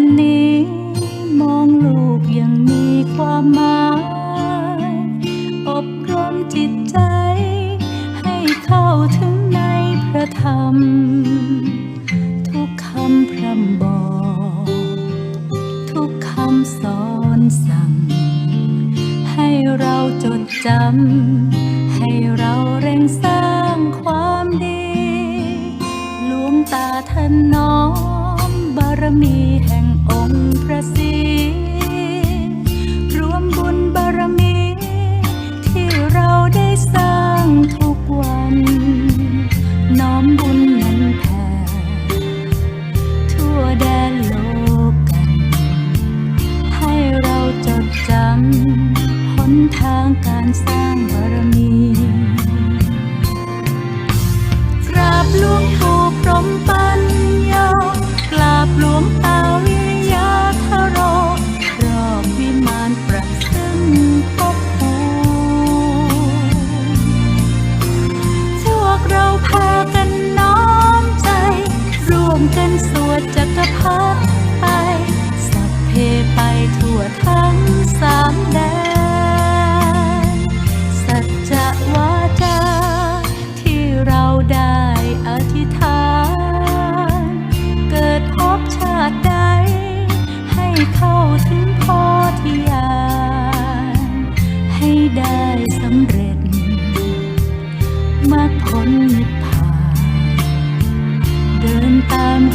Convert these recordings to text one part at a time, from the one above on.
นนี้ มองลูกยังมีความหมาย อบรมจิตใจ ให้เข้าถึงในพระธรรม ทุกคำพร่ำบอก ทุกคำสอนสั่ง ให้เราจดจำ ให้เราเร่งสร้างความดี หลวงตาท่านน้อมบาร มีแห่ง พรรดิไป สัพเพไปทั่วทั้งสามแดน สัจวาจาที่เราได้อธิษฐาน เกิดพบชาติใด ให้เข้าถึงโพธิญาณให้ได้สำเร็จมรรคผลนิพ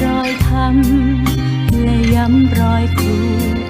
รอยธรรมและย้ำรอยครู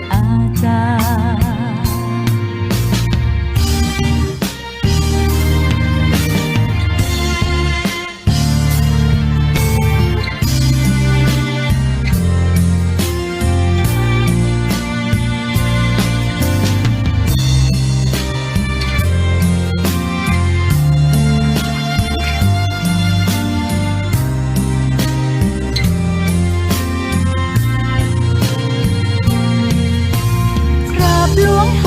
如果。